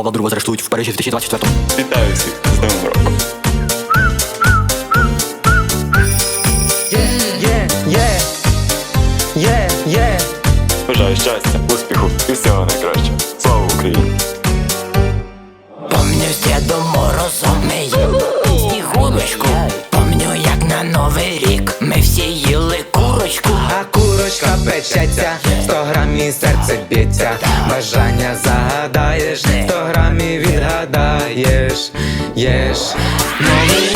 Павла Друга заарештують в Парижі в 2024 Вітаю всіх з Новим роком. Є, є, є, є. Бажаю щастя, успіху і всього найкращого. Слава Україні! Помню Дедом Морозом ми снігурочку Помню, як на Новий рік печеться, 100 грамів серце б'ється, бажання загадаєш, 100 грамів відгадаєш, єш. Новий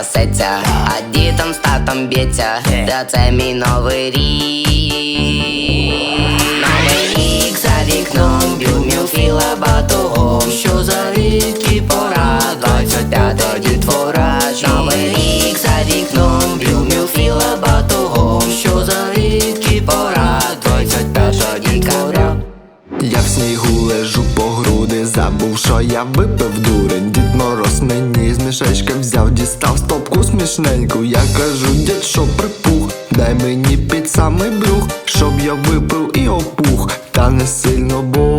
пасеться, а дітом з татом б'ється, та це мій новий рік. Новий рік за вікном Б'юміл філа батогом Що за рік і пора 25-та дітвора Новий рік за вікном Б'юміл філа батогом Що за рік і пора 25-та дітвора Я в снігу лежу по груди, забув, що я випив дурень. Дід Мороз мені мішечка взяв, дістав стопку смішненьку. Я кажу, дід, що припух, дай мені під самий брюх, щоб я випив і опух, та не сильно бо